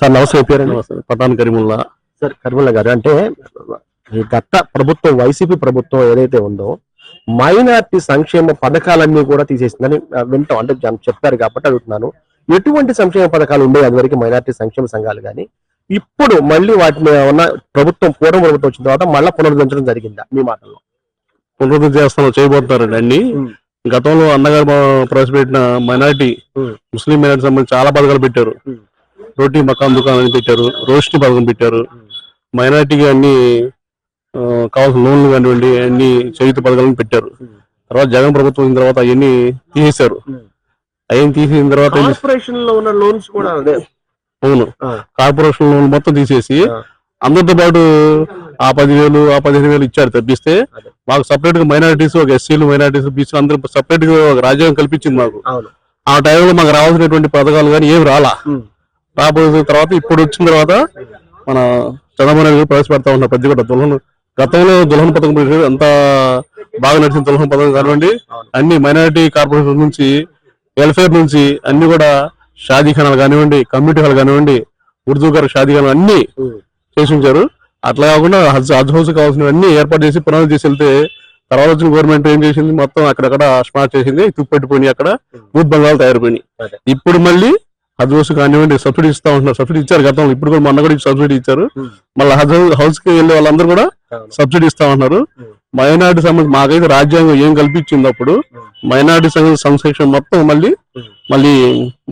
Sir నమస్తే పేరండి. Pathan Karimulla. Sir. కర్మల గారు అంటే ఈ గత ప్రభుత్వం వైసీపీ ప్రభుత్వం ఏదైతే ఉందో మైనార్టీ సంక్షేమ పథకాలన్నీ కూడా తీసేసిందని వింటాం. అంటే చెప్పారు కాబట్టి అడుగుతున్నాను. ఎటువంటి సంక్షేమ పథకాలు ఉండేవి? అదివరకు మైనార్టీ సంక్షేమ సంఘాలు కానీ ఇప్పుడు మళ్ళీ వాటిని ఉన్న ప్రభుత్వం పూర్వ ప్రభుత్వం వచ్చిన తర్వాత మళ్ళీ పునరుద్ధరించడం జరిగిందా? మీ మాటల్లో. పునరుద్ధరణ చేస్తాను చేయబోతున్నారండి అన్ని. గతంలో అన్నగారు ప్రవేశపెట్టిన మైనార్టీ. ముస్లిం మైనార్టీ సంబంధించి చాలా పథకాలు పెట్టారు. రోటీ మకాన్ దుకాణం అని పెట్టారు రోషిని పథకం పెట్టారు మైనార్టీకి అన్ని కావాల్సిన లోన్లు కానివ్వండి అన్ని చేయుత పథకాలను పెట్టారు. తర్వాత జగన్ ప్రభుత్వం వచ్చిన తర్వాత అవన్నీ తీసేశారు. అవన్నీ తీసేసిన తర్వాత ఏంటి? కార్పొరేషన్లో ఉన్న లోన్స్ కూడా అదే అవును. కార్పొరేషన్ లోన్ మొత్తం తీసేసి. అందరితో పాటు ఆ పదివేలు ఆ పదిహేను వేలు ఇచ్చారు తప్పిస్తే. మాకు సపరేట్గా మైనారిటీస్ ఒక ఎస్సీలు మైనారిటీస్ బీసీలు అందరూ సపరేట్గా ఒక రాజ్యాంగం కల్పించింది మాకు ఆ టైంలో మాకు రావాల్సినటువంటి పథకాలు కానీ ఏమి రాలా. రాబోయే తర్వాత ఇప్పుడు వచ్చిన తర్వాత మన చంద్రబాబు నాయుడు ప్రవేశపెడతా ఉన్నారు ప్రతి కూడా దుల్హన్ గతంలో దుల్హన్ పథకం అంత బాగా నడిచిన దుల్హన్ పథకం కానివ్వండి. అన్ని మైనారిటీ కార్పొరేషన్ నుంచి వెల్ఫేర్ నుంచి అన్ని కూడా షాదీ ఖానాలు కానివ్వండి కమ్యూనిటీ హాల్ కానివ్వండి ఉర్దూ గారు షాదీ ఖానాలు అన్ని. చేసి ఉంచారు అట్లా కాకుండా హజ్ హజ్ హౌస్ కావాల్సినవన్నీ ఏర్పాటు చేసి పునాది చేసి వెళ్తే తర్వాత వచ్చిన గవర్నమెంట్ ఏం చేసింది మొత్తం అక్కడక్కడ స్మార్ట్ చేసింది తుప్పెట్టిపోయినాయి అక్కడ బూత్ బంగాలు తయారైపోయినాయి అదే. ఇప్పుడు మళ్ళీ హజ్ హౌస్ కానివ్వండి సబ్సిడీ ఇస్తా ఉంటున్నారు సబ్సిడీ ఇచ్చారు గతంలో ఇప్పుడు కూడా మొన్న కూడా సబ్సిడీ ఇచ్చారు. మళ్ళీ హజ్ హౌస్కి వెళ్ళే వాళ్ళందరూ కూడా. సబ్సిడీ ఇస్తా ఉన్నారు ఉం. మైనార్టీ సంబంధించి మాకైతే రాజ్యాంగం ఏం కల్పించింది అప్పుడు. మైనార్టీ సంక్షేమం మొత్తం మళ్ళీ. మళ్ళీ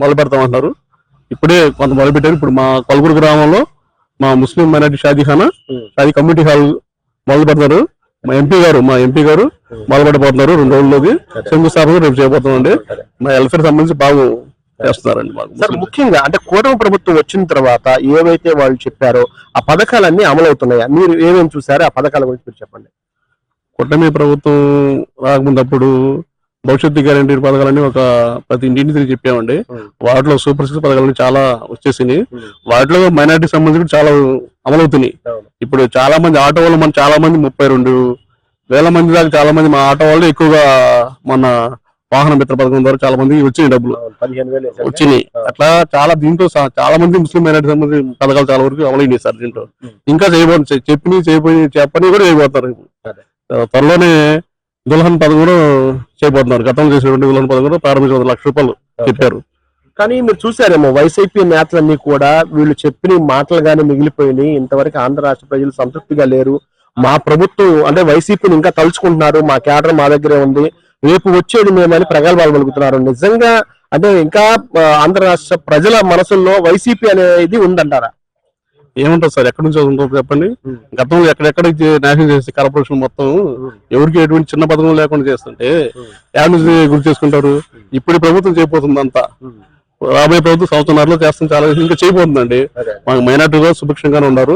మొదలు పెడతామంటున్నారు ఇప్పుడే కొంత మొదలు పెట్టారు ఇప్పుడు మా కొలగూరు గ్రామంలో మా ముస్లిం మైనార్టీ షాదీఖానా. షాదీ కమ్యూనిటీ హాల్ మొదలు పెడతారు మా ఎంపీ గారు మా ఎంపీ గారు ఉం. మొదలు పెట్టబోతున్నారు రెండు రోజుల్లోది అదే. శంకుస్థాపన రేపు చేయబోతున్నామండి సరే. మా వెల్ఫేర్ సంబంధించి బాగా చేస్తున్నారండి సార్. ముఖ్యంగా అంటే కూటమి ప్రభుత్వం వచ్చిన తర్వాత ఏవైతే వాళ్ళు చెప్పారో ఆ పథకాలన్నీ అమలవుతున్నాయా మీరు ఏమేమి చూసారో ఆ పథకాల గురించి మీరు చెప్పండి కూటమి ప్రభుత్వం రాకముందప్పుడు భవిష్యత్తు గ్యారంటీ పథకాలన్నీ ఒక ప్రతి ఇంటిని తిరిగి చెప్పామండి. వాటిలో సూపర్ సిక్స్ పథకాలన్నీ చాలా వచ్చేసినాయి. వాటిలో మైనార్టీ సంబంధించి కూడా చాలా అమలవుతున్నాయి. ఇప్పుడు చాలా మంది ఆటో వాళ్ళు మన చాలా మంది ముప్పై రెండు వేల మంది దాకా చాలా మంది మా ఆటో వాళ్ళు ఎక్కువగా మన వాహన మిత్ర పథకం ద్వారా చాలా మంది వచ్చినాయి డబ్బులు పదిహేను వేలు వేశారు. వచ్చినాయి. అట్లా చాలా దీంట్లో చాలా మంది ముస్లిం మైనార్టీ సంబంధించిన పథకాలు చాలా వరకు అమలైనాయి సార్ దీంట్లో. ఇంకా చేయబోతుంది చెప్పి చేయబోయి చెప్పని కూడా చేయబోతున్నారు అదే. త్వరలోనే దుల్హన్ పథకం కూడా చేయబోతున్నారు. గతంలో చేసినటువంటి దుల్హన్ పథకం కూడా ప్రారంభించిన లక్ష రూపాయలు చెప్పారు. కానీ మీరు చూసారేమో వైసీపీ నేతలన్నీ కూడా వీళ్ళు చెప్పిన మాటలు గానీ మిగిలిపోయినాయి. ఇంతవరకు ఆంధ్ర రాష్ట్ర ప్రజలు సంతృప్తిగా లేరు. మా ప్రభుత్వం అంటే వైసీపీని ఇంకా తలుచుకుంటున్నారు. మా కేడర్ మా దగ్గరే ఉంది. రేపు వచ్చేది మేమని ప్రగల్భాలు పలుకుతున్నారు. నిజంగా అంటే ఇంకా ఆంధ్ర రాష్ట్ర ప్రజల మనసుల్లో వైసీపీ అనేది ఉందంటారా? ఏముంటుంది సార్? ఎక్కడి నుంచి ఉంటుందో చెప్పండి. గతంలో ఎక్కడెక్కడ నాశనం చేస్తే కార్పొరేషన్ మొత్తం ఎవరికి ఎటువంటి చిన్న పథకం లేకుండా చేస్తుంటే. యాడ్ నుంచి గుర్తు చేసుకుంటారు. ఇప్పుడు ప్రభుత్వం చేయబోతుంది అంతా. రాబోయే ప్రభుత్వం సంవత్సరాల్లో చేస్తుంది చాలా ఇంకా చేయబోతుందండి. మాకు మైనార్టీలో సుభిక్షంగానే ఉన్నారు.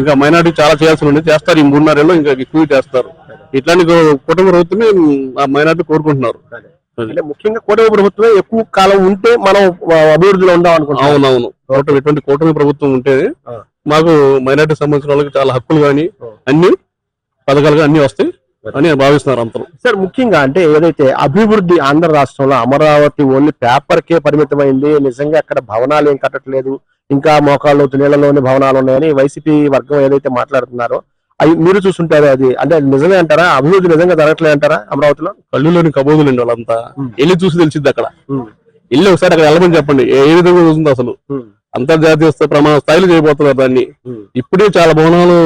ఇంకా మైనార్టీ చాలా చేయాల్సి ఉంది. చేస్తారు ఈ మూడున్నరేళ్ళు ఇంకా ఎక్కువ చేస్తారు. ఇట్లాంటి కుటుంబ ప్రభుత్వమే ఆ మైనార్టీ కోరుకుంటున్నారు. అంటే ముఖ్యంగా కూటమి ప్రభుత్వమే ఎక్కువ కాలం ఉంటే మనం అభివృద్ధిలో ఉందాం అనుకుంటున్నాం అవునవును. కూటమి ఎటువంటి కూటమి ప్రభుత్వం ఉంటే. మాకు మైనార్టీ సంబంధించిన వాళ్ళకి చాలా హక్కులు కానీ. అన్ని పథకాలు కానీ అన్ని వస్తాయి. అని భావిస్తున్నారు అందరూ. సార్ ముఖ్యంగా అంటే ఏదైతే అభివృద్ధి ఆంధ్ర రాష్ట్రంలో అమరావతి ఓన్లీ పేపర్ కే పరిమితమైంది నిజంగా అక్కడ భవనాలు ఏం కట్టట్లేదు ఇంకా మోకాళ్ళు నీళ్ళలోని భవనాలు ఉన్నాయని వైసీపీ వర్గం ఏదైతే మాట్లాడుతున్నారో అవి మీరు చూస్తుంటారు అది? అంటే నిజమే అంటారా? అభివృద్ధి నిజంగా జరగట్లేదు అంటారా అమరావతిలో? కళ్ళులోని కబోదులు అండి వాళ్ళంతా. వెళ్ళి చూసి తెలిసింది అక్కడ. వెళ్ళి ఒకసారి అక్కడ వెళ్ళమని చెప్పండి. ఏ విధంగా చూస్తుంది అసలు. అంతర్జాతీయ ప్రమాణ స్థాయిలో చేయబోతున్నారు దాన్ని. ఇప్పుడే చాలా భవనాలు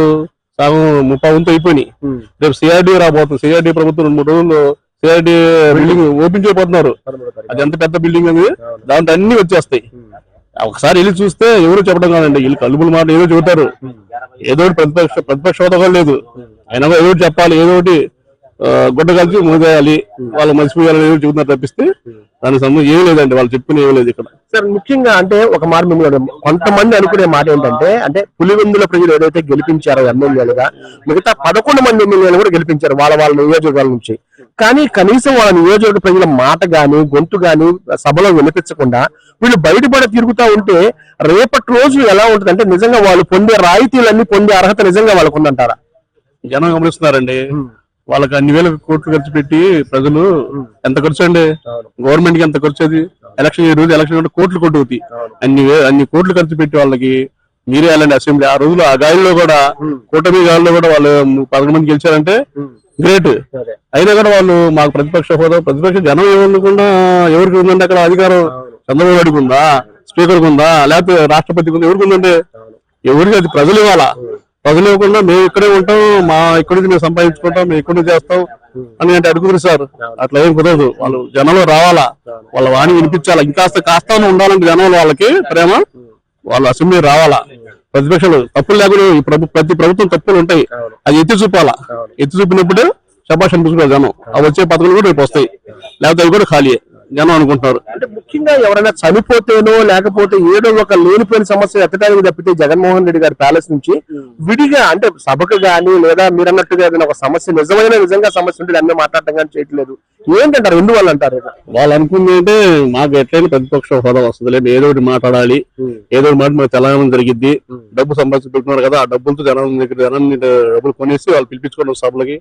సగం ముప్పై వంతు అయిపోయినాయి. రేపు సిఆర్డీ రాబోతుంది. సిఆర్డీ ప్రభుత్వం రెండు మూడు రోజుల్లో సిఆర్డీ బిల్డింగ్ ఓపెన్ చేయబోతున్నారు. అది ఎంత పెద్ద బిల్డింగ్ అది దాంట్లో అన్ని వచ్చేస్తాయి. ఒకసారి వెళ్ళి చూస్తే ఎవరు చెప్పడం కాదండి. వీళ్ళు కలుపుల మాట ఏదో చెబుతారు. ఏదో ప్రతిపక్ష ప్రతిపక్ష హోదా లేదు. అయినా కూడా ఏదో చెప్పాలి. ఏదో ఒకటి గుడ్డ కలిసి మూదేయాలి వాళ్ళు మర్చిపోయాలని చెబుతున్నారు తప్పిస్తే దానికి సంబంధం ఏం లేదండి వాళ్ళు చెప్పిన ఏం లేదు ఇక్కడ. సార్ ముఖ్యంగా అంటే ఒక మాట మిమ్మల్ని కొంతమంది అనుకునే మాట ఏంటంటే అంటే పులివెందుల ప్రజలు ఏదైతే గెలిపించారో ఎమ్మెల్యేలుగా మిగతా పదకొండు మంది ఎమ్మెల్యేలు కూడా గెలిపించారు వాళ్ళ వాళ్ళ నియోజకవర్గాల నుంచి. కానీ కనీసం వాళ్ళ నియోజకవర్గ ప్రజల మాట గాని గొంతు గాని సభలో వినిపించకుండా వీళ్ళు బయటపడ తిరుగుతా ఉంటే రేపటి రోజు ఎలా ఉంటుంది? అంటే నిజంగా వాళ్ళు పొందే రాయితీలన్నీ పొందే అర్హత నిజంగా వాళ్ళకు ఉందంటారా జనం గమనిస్తున్నారండి. వాళ్ళకి అన్ని వేల కోట్లు ఖర్చు పెట్టి ప్రజలు ఎంత ఖర్చు అండి? గవర్నమెంట్కి ఎంత ఖర్చు అది? ఎలక్షన్ ఈ రోజు ఎలక్షన్ కోట్లు కొట్టు అవుతాయి అన్ని అన్ని కోట్లు ఖర్చు పెట్టి వాళ్ళకి మీరే వెళ్ళండి అసెంబ్లీ. ఆ రోజులు ఆ గాలిలో కూడా కూటమి గాలిలో కూడా వాళ్ళు పదకొండు మంది గెలిచారంటే గ్రేట్. అయినా కూడా వాళ్ళు మాకు ప్రతిపక్ష హోదా ప్రతిపక్ష జనం ఏమనుకుండా ఎవరికి ఉందంటే అక్కడ అధికారం చంద్రబాబు ఉందా స్పీకర్ ఉందా లేకపోతే రాష్ట్రపతికి ఉందా ఎవరికి ఉందంటే ఎవరికి అది ప్రజలు ఇవ్వాలా? వదిలేకుండా మేము ఇక్కడే ఉంటాం మా ఇక్కడికి నుంచి మేము సంపాదించుకుంటాం మేము ఇక్కడ చేస్తాం అని అంటే అడుగుతారు సార్. అట్లా ఏం కుదరదు. వాళ్ళు జనంలో రావాలా? వాళ్ళ వాణి వినిపించాలా? ఇంకాస్త కాస్తాను ఉండాలంటే జనంలో వాళ్ళకి ప్రేమ వాళ్ళు అసెంబ్లీ రావాలా? ప్రతిపక్షాలు తప్పులు లేకుండా ఈ ప్రభు ప్రతి ప్రభుత్వం తప్పులు ఉంటాయి. అది ఎత్తి చూపాలా? ఎత్తి చూపినప్పుడే శబాష్ అనిపించుకోవాలి జనం. అవి వచ్చే పథకాలు కూడా రేపు వస్తాయి. లేకపోతే అవి కూడా ఖాళీయే. జనం అనుకుంటున్నారు. అంటే ముఖ్యంగా ఎవరైనా చనిపోతేనో లేకపోతే ఏదో ఒక లేనిపోయిన సమస్య ఎత్తడానికి తప్పితే జగన్మోహన్ రెడ్డి గారి ప్యాలెస్ నుంచి విడిగా అంటే సభకు గానీ లేదా మీరు అన్నట్టుగా ఏదైనా ఒక సమస్య నిజమైన నిజంగా సమస్య ఉంటే అన్నీ మాట్లాడటం కానీ చేయట్లేదు. ఏంటంటారు? ఎందువల్ల అంటారు ఇది? వాళ్ళు అనుకుంది అంటే మాకు ఎట్లయినా ప్రతిపక్ష హోదా వస్తుంది లేదు ఏదో ఒకటి మాట్లాడాలి ఏదో ఒకటి మాట మాకు తెలంగాణ జరిగిద్ది. డబ్బు సంపాదించి పెట్టుకున్నారు కదా ఆ డబ్బులతో జనం దగ్గర జనాన్ని డబ్బులు కొనేసి వాళ్ళు పిలిపించుకోవడం సభలకి.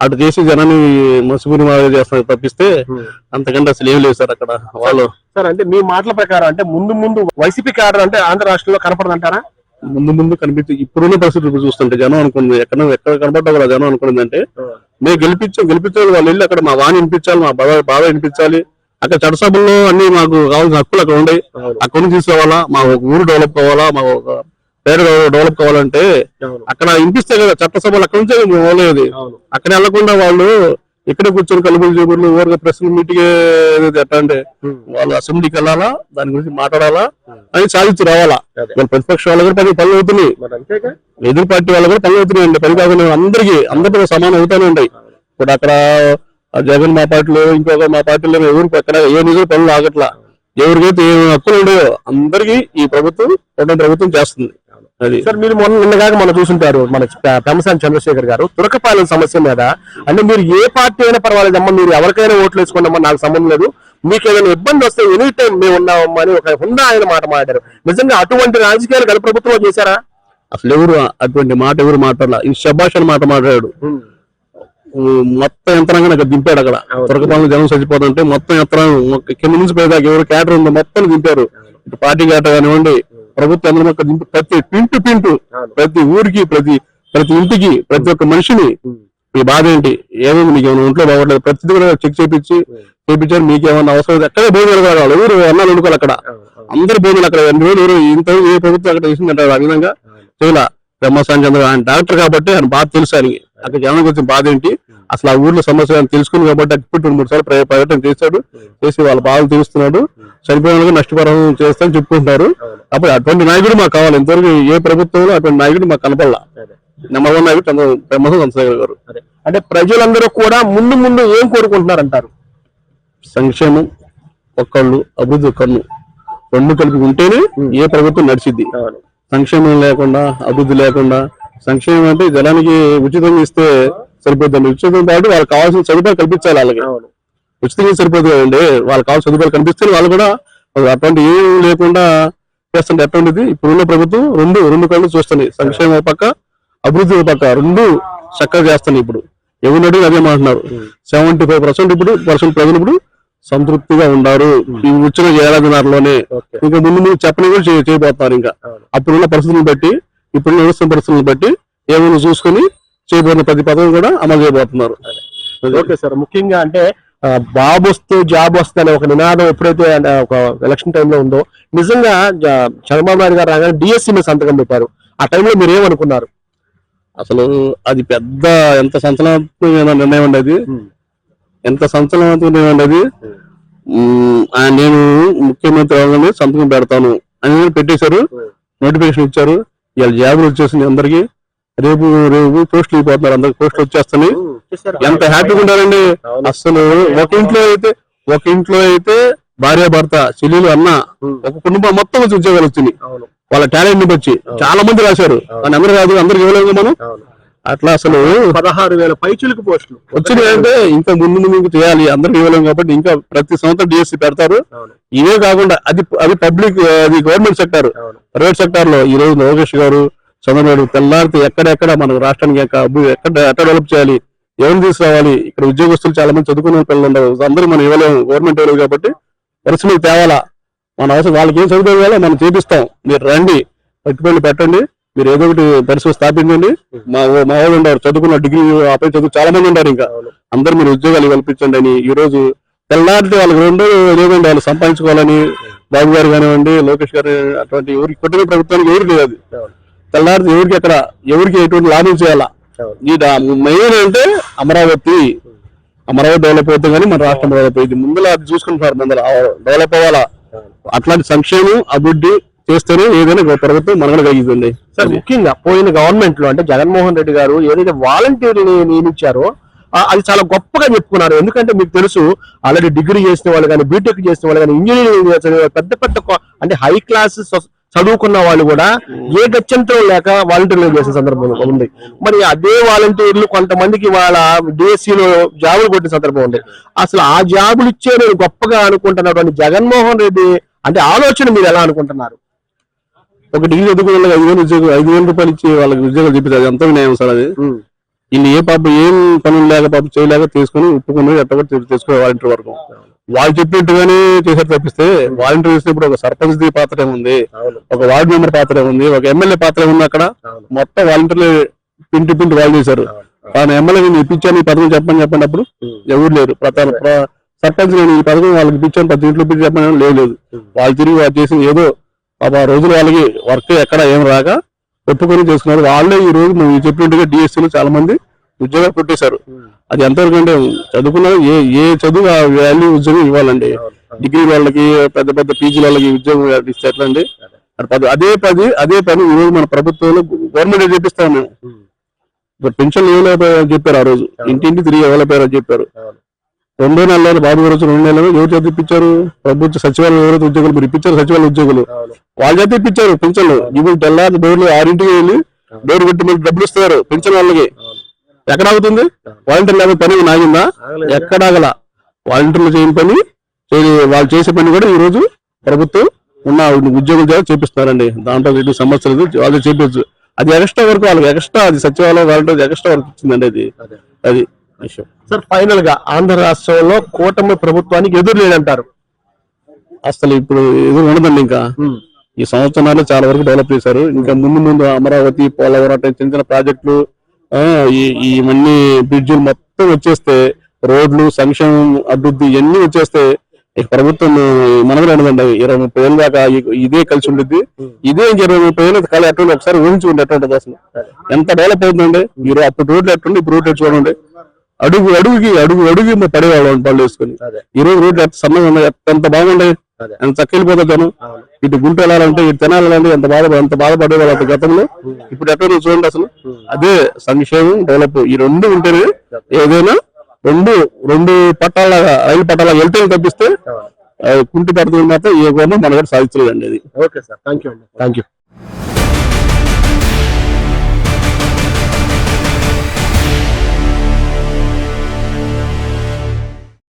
అటు చేసి జనాన్ని మసుగురి మాదిరి చేస్తారు తప్పిస్తే అంతకంటే అసలు ఏం లేదు సార్ అక్కడ. వాళ్ళు సార్ అంటే మీ మాటల ప్రకారం అంటే ముందు ముందు వైసీపీ కార్డు అంటే ఆంధ్ర రాష్ట్రంలో కనపడదంటారా ముందు ముందు కనిపించి ఇప్పుడున్న పరిస్థితులు చూస్తుంటే జనం అనుకుంది ఎక్కడ ఎక్కడ కనపడ్డా కూడా జనం అనుకున్నది అంటే మేము గెలిపించాం గెలిపించాలి వాళ్ళు వెళ్ళి అక్కడ మా వాణి వినిపించాలి మా బాధ బాధ వినిపించాలి. అక్కడ చట్టసభల్లో అన్ని మాకు కావాల్సిన హక్కులు అక్కడ ఉన్నాయి అక్కడ నుంచి తీసుకోవాలా మా ఒక ఊరు డెవలప్ కావాలా మా ఒక పేరు డెవలప్ కావాలంటే అక్కడ వినిపిస్తే కదా చట్టసభలు అక్కడ నుంచే పోలేదు. అక్కడ వెళ్ళకుండా వాళ్ళు ఇక్కడే కూర్చొని కలుపులు చేపలు ఊరుగా ప్రెస్ మీటింగ్ ఎట్లా అంటే వాళ్ళు అసెంబ్లీకి వెళ్ళాలా దాని గురించి మాట్లాడాలా అని సాధించి రావాలా. వాళ్ళ ప్రతిపక్ష వాళ్ళు కూడా పని పనులు అవుతున్నాయి. ఎదురు పార్టీ వాళ్ళు కూడా పనులు అవుతున్నాయి అండి. పని కాకుండా అందరికి అందరితో సమానం అవుతానే ఉంటాయి. ఇప్పుడు అక్కడ జగన్ మా పార్టీలో ఇంకొక మా పార్టీలో ఎవరికి ఎక్కడ ఏ నిజం పనులు ఆగట్లా. ఎవరికైతే ఏ హక్కులు ఉండయో అందరికి ఈ ప్రభుత్వం కూటమి ప్రభుత్వం చేస్తుంది. అది. సార్ మీరు మొన్న నిన్నగాక మనం చూసుంటారు మన పె- పెమ్మసాని చంద్రశేఖర్ గారు తురకపాలెం సమస్య మీద. అంటే మీరు ఏ పార్టీ అయినా పర్వాలేదమ్మా మీరు ఎవరికైనా ఓట్లు వేసుకోండమ్మా నాకు సంబంధం లేదు. మీకు ఏదైనా ఇబ్బంది వస్తే ఎనీ టైం మేము ఉన్నామమ్మా అని ఒక హుందా ఆయన మాట మాట్లాడారు. నిజంగా అటువంటి రాజకీయాలు గల ప్రభుత్వంలో చేశారా? అసలు ఎవరు అటువంటి మాట ఎవరు మాట్లాడాల? ఈ శబాష్ అని మాట మాట్లాడాడు. మొత్తం యంత్రాంగం అక్కడ దింపాడు అక్కడ. తురకపాలెం జనం చచ్చిపోతుంటే మొత్తం యంత్రాంగం కింద నుంచి పైదాకా ఎవరు క్యాటర్ ఉందో మొత్తం దింపారు. ఇటు పార్టీ క్యాటర్ కానివ్వండి ప్రభుత్వ యంత్రం దింపు ప్రతి పింటు పింటు ప్రతి ఊరికి ప్రతి ప్రతి ఇంటికి ప్రతి ఒక్క మనిషిని మీ బాధ ఏంటి? ఏమైంది మీకు ఏమైనా ఒంట్లో బాగోట్లేదు? ప్రతిదీ కూడా చెక్ చేపించి చేపించారు. మీకు ఏమైనా అవసరం ఎక్కడే భోజనాలు కావాలి. ఎవరు అన్నాలు వండుకోవాలి అక్కడ? అందరు భోజనాలు అక్కడ. ఎవరు ఇంత ఏ ప్రభుత్వం అక్కడ చేసిందంటారు? ఆ విధంగా చేయలా బ్రహ్మసాని చంద్ర ఆయన డాక్టర్ కాబట్టి ఆయన బాధ తెలుసు ఆయనకి. అక్కడ జనం గురించి బాధ ఏంటి? అసలు ఆ ఊర్లో సమస్య తెలుసుకుని కాబట్టి ఇప్పుడు రెండు మూడు సార్లు పర్య- పర్యటన చేశాడు. చేసి వాళ్ళ బాధలు తెలుస్తున్నాడు చనిపోయిన వాళ్ళకి నష్టపరిహారం చేస్తానని చెప్పుకుంటున్నారు. అప్పుడు అటువంటి నాయకుడు మాకు కావాలి. ఇంతవరకు ఏ ప్రభుత్వంలో అటువంటి నాయకుడు మాకు కనపడలా. నెంబర్ వన్ నాయకుడు చంద్ర బ్రహ్మసాని చంద్రశేఖర్ గారు. అంటే ప్రజలందరూ కూడా ముందు ముందు ఏం కోరుకుంటున్నారు అంటారు సంక్షేమం ఒక్కళ్ళు అభివృద్ధి కన్ను రెండు కలిపి ఉంటేనే ఏ ప్రభుత్వం నడిచిద్ది. సంక్షేమం లేకుండా అభివృద్ధి లేకుండా సంక్షేమం అంటే జనానికి ఉచితంగా ఇస్తే సరిపోతుంది ఉచితం కాబట్టి వాళ్ళకి కావాల్సిన సదుపాయాలు కల్పించాలి వాళ్ళకి. ఉచితంగా సరిపోతుంది కదండి. వాళ్ళకి కావాల్సిన సదుపాయాలు కల్పిస్తే వాళ్ళు కూడా అటువంటి ఏం లేకుండా చేస్తుంటే ఎటువంటిది ఇప్పుడున్న ప్రభుత్వం రెండు రెండు కళ్ళు చూస్తున్నాయి సంక్షేమం పక్క అభివృద్ధి పక్క. రెండు చక్కగా చేస్తున్నాయి ఇప్పుడు. ఎవరిని అడిగి అదే మాట్లాడుతున్నారు సెవెంటీ ఫైవ్ పర్సెంట్ ఇప్పుడు పర్సెంట్ ప్రజలు ఇప్పుడు సంతృప్తిగా ఉన్నారు ఈ వచ్చిన ఏడాదిన్నరలోనే ఇంకా ముందు ముందు చెప్పని కూడా చేయ- చేయబోతున్నారు ఇంకా. అప్పుడున్న పరిస్థితులను బట్టి ఇప్పుడున్న వ్యవస్థ పరిస్థితులను బట్టి ఏమైనా చూసుకొని చేయబోతున్న ప్రతి పదవి కూడా అమలు చేయబోతున్నారు. Okay sir. ముఖ్యంగా అంటే బాబు వస్తే జాబ్ వస్తే అనే ఒక నినాదం ఎప్పుడైతే ఒక ఎలక్షన్ టైంలో ఉందో నిజంగా చంద్రబాబు నాయుడు గారు రాగానే డిఎస్సీ మీద సంతకం పెట్టారు. ఆ టైంలో మీరు ఏమనుకున్నారు? అసలు అది పెద్ద ఎంత సంచలనాత్మకమైన నిర్ణయం అండి అది. ఎంత సంచలనాత్మక నిర్ణయం అండి అది. ఉమ్, ఆ నేను ముఖ్యమంత్రి అవగానే సంతకం పెడతాను అని పెట్టేశారు. నోటిఫికేషన్ ఇచ్చారు. ఇవాళ జాబులు వచ్చేసింది అందరికి. రేపు రేపు పోస్టులు అయిపోతున్నారు. అందరికి పోస్టులు వచ్చేస్తున్నాయి. ఎంత హ్యాపీగా ఉంటారండి అసలు ఒక ఇంట్లో అయితే ఒక ఇంట్లో అయితే భార్య భర్త చెల్లెలు అన్న ఒక కుటుంబం మొత్తం వచ్చి ఉద్యోగాలు అవును. వాళ్ళ టాలెంట్ని బట్టి చాలా మంది రాశారు. కానీ అందరు కాదు అందరికి ఇవ్వలేము మనం? అట్లా అసలు పదహారు వేల పైచులకు పోస్టులు. వచ్చినాయి అంటే ఇంకా ముందు ముందు ఇంకా చేయాలి. అందరికి ఇవ్వలేము కాబట్టి ఇంకా ప్రతి సంవత్సరం డిఎస్సి పెడతారు. అవును. ఇవే కాకుండా అది అది పబ్లిక్ అది గవర్నమెంట్ సెక్టర్. ప్రైవేట్ సెక్టార్లో ఈ రోజు లోకేష్ గారు చంద్రబాబు తెల్లారితే ఎక్కడెక్కడ మన రాష్ట్రానికి ఎక్కడ ఎక్కడ డెవలప్ చేయాలి ఎవరిని తీసుకురావాలి ఇక్కడ ఉద్యోగస్తులు చాలా మంది చదువుకున్న పిల్లలు ఉండరు. అందరూ మనం ఇవ్వలేము. గవర్నమెంట్ ఇవ్వలేదు కాబట్టి పరిశ్రమలు తేవాలా. మన అవసరం వాళ్ళకి ఏం సౌకర్యం కావాలో మనం చేపిస్తాం. మీరు రండి. పెట్టుబడి పెట్టండి. మీరు ఏదో ఒకటి పరిశ్రమ స్థాపించండి. మా ఓ- మా వాళ్ళు ఉన్నారు చదువుకున్న డిగ్రీ ఆపై చదువు చాలా మంది ఉన్నారు ఇంకా. అందరు మీరు ఉద్యోగాలు కల్పించండి అని ఈ రోజు తెల్లారితే వాళ్ళకి రెండు లేదండి వాళ్ళు సంపాదించుకోవాలని బాబు గారు కానివ్వండి లోకేష్ గారు అటువంటి ఎవరికి కుటుంబ ప్రభుత్వానికి ఎవరికి లేదు అది. తెల్లారితే ఎవరికి అక్కడ ఎవరికి ఎటువంటి లాభం చేయాలా? ఈ మెయిన్ అంటే అమరావతి. అమరావతి డెవలప్ అవుతుంది కానీ మన రాష్ట్రం డెవలప్ అయింది. ముందులా అది చూసుకుంటున్నారు ముందర డెవలప్ అవ్వాలా? అట్లాంటి సంక్షేమం అభివృద్ధి చేస్తేనే ఏదైనా ప్రభుత్వం మనగడ కలిగిందండి సార్ ముఖ్యంగా పోయిన గవర్నమెంట్లో అంటే జగన్మోహన్ రెడ్డి గారు ఏదైతే వాలంటీర్ని నియమించారో అది చాలా గొప్పగా చెప్పుకున్నారు. ఎందుకంటే మీకు తెలుసు ఆల్రెడీ డిగ్రీ చేసిన వాళ్ళు కానీ బీటెక్ చేసిన వాళ్ళు కానీ ఇంజనీరింగ్ పెద్ద పెద్ద అంటే హై క్లాస్ చదువుకున్న వాళ్ళు కూడా ఏ గత్యంతరం లేక వాలంటీర్లు చేసిన సందర్భం ఉంది. మరి అదే వాలంటీర్లు కొంతమందికి వాళ్ళ డిఎస్సీలో జాబులు కొట్టిన సందర్భం ఉంది. అసలు ఆ జాబులు ఇచ్చే నేను గొప్పగా అనుకుంటున్నటువంటి జగన్మోహన్ రెడ్డి అంటే ఆలోచన మీరు ఎలా అనుకుంటున్నారు? ఒక డిగ్రీ చదువుకున్న వాళ్ళకి ఐదు వేలు ఉద్యోగం ఐదు వేల రూపాయలు ఇచ్చి వాళ్ళకి ఉద్యోగాలు చెప్పింది అది ఎంత న్యాయం సార్ అది. వీళ్ళు ఏ పాప ఏం పనులు లేక పాప చేయలేక తీసుకుని ఒప్పుకుని ఎట్ట కూడా తీసుకునే వాలంటీర్ వరకు వాళ్ళు చెప్పినట్టుగానే చేసేది తప్పిస్తే వాలంటీర్ చేసినప్పుడు ఒక సర్పంచ్ ది పాత్ర ఏముంది ఒక వార్డు మెంబర్ పాత్ర ఏముంది ఒక ఎమ్మెల్యే పాత్ర ఏముంది అక్కడ. మొత్తం వాలంటీర్లు పిండి పిండి వాళ్ళు చేశారు. తాను ఎమ్మెల్యే నేను ఇప్పించాను ఈ పథకం చెప్పని చెప్పినప్పుడు ఎవరు లేరు. ప్రధాన సర్పంచ్ నేను ఈ పథకం వాళ్ళకి ఇప్పించాను పది ఇంట్లో లేదు. లేదు వాళ్ళు తిరిగి వాళ్ళు చేసిన ఏదో పాప రోజులు వాళ్ళకి వర్క్ ఎక్కడ ఏం రాక ఒప్పుకొని చేసుకున్నారు. వాళ్ళే ఈ రోజు నువ్వు చెప్పినట్టుగా డిఎస్సీలు చాలా మంది ఉద్యోగాలు పెట్టేశారు. అది ఎంతవరకు అంటే చదువుకున్నారు ఏ ఏ చదువు ఆ వాల్యూ ఉద్యోగం ఇవ్వాలండి. డిగ్రీ వాళ్ళకి పెద్ద పెద్ద పీజీ వాళ్ళకి ఉద్యోగం ఇస్తే ఎట్లా అండి అది పది- అదే పని ఈ రోజు మన ప్రభుత్వంలో గవర్నమెంట్ మేము. ఇప్పుడు పెన్షన్ ఇవ్వలేకపోయారు చెప్పారు ఆ రోజు. ఇంటింటి తిరిగి ఇవ్వలేకపోయారు అని చెప్పారు. రెండో నెలలో బాబు గారు వచ్చి రెండు నెలలు ఎవరు చేత ఇప్పించారు? ప్రభుత్వ సచివాలయం ఎవరైతే ఉద్యోగులు మీరు ఇప్పించారు సచివాలయ ఉద్యోగులు. వాళ్ళ చేత ఇప్పించారు పెన్షన్లు ఇప్పుడు తెల్లారి డోర్లు ఆరింటికి వెళ్ళి డోర్ పెట్టి మీకు డబ్బులు ఇస్తారు పెన్షన్ వాళ్ళకి. ఎక్కడ ఆగుతుంది? వాలంటీర్ లేకపోతే పని నాగిందా ఎక్కడ ఆగల? వాలంటీర్లు చేయని పని వాళ్ళు చేసే పని కూడా ఈ రోజు ప్రభుత్వం ఉన్న ఉద్యోగుల చేత చేపిస్తున్నారండి. దాంట్లో ఎటువంటి సమస్యలు లేదు. వాళ్ళు చేపించు అది ఎక్స్ట్రా వరకు వాళ్ళకి. ఎక్స్ట్రా అది సచివాలయం వాలంటీర్ ఎక్స్ట్రా వర్క్ ఇచ్చిందండి అది. అది. విషయం. సార్ ఫైనల్గా ఆంధ్ర రాష్ట్రంలో కూటమి ప్రభుత్వానికి ఎదురు లేదంటారు అసలు ఇప్పుడు ఎదురు ఉండదండి ఇంకా. ఈ సంవత్సరాలు చాలా వరకు డెవలప్ చేశారు. ఇంకా ముందు ముందు అమరావతి పోలవరం చిన్న చిన్న ప్రాజెక్టులు ఇవన్నీ బ్రిడ్జిలు మొత్తం వచ్చేస్తే రోడ్లు సంక్షేమం అభివృద్ధి ఇవన్నీ వచ్చేస్తే ఈ ప్రభుత్వం మనగలేదండి ఇరవై ముప్పై ఏళ్ళ దాకా ఇదే కలిసి ఉంటుంది ఇదే ఇంక ఇరవై ముప్పై ఏళ్ళు కళ ఎట్లా ఒకసారి ఊహించుకోండి ఎట్లా ఉంటుంది అసలు ఎంత డెవలప్ అవుతుందండి? మీరు అప్పుడు రోడ్లు ఎట్లుండి? ఇప్పుడు రోడ్లు చూడండి అడుగు అడుగుకి అడుగు అడుగు పడేవాళ్ళం పళ్ళు వేసుకొని. ఈ రోజు రోడ్లు ఎంత సన్నగా ఎంత బాగుంటాయి ఎంత చక్కెళ్ళిపోతుంది జనం ఇటు గుంట వెళ్ళాలంటే ఇటు తినాలంటే ఎంత బాధ ఎంత బాధపడేవాళ్ళు గతంలో? ఇప్పుడు ఉంది చూడండి అసలు. అదే సంక్షేమం డెవలప్. ఈ రెండు ఉంటేనే ఏదైనా రెండు రెండు పట్టాల రైలు పట్టాల వెళ్తే తప్పిస్తే కుంటి పడుతుంది మాత్రం ఏ గవర్నమెంట్ మన సాధించలేదండి అది. Okay sir. థ్యాంక్ యూ అండి. Thank you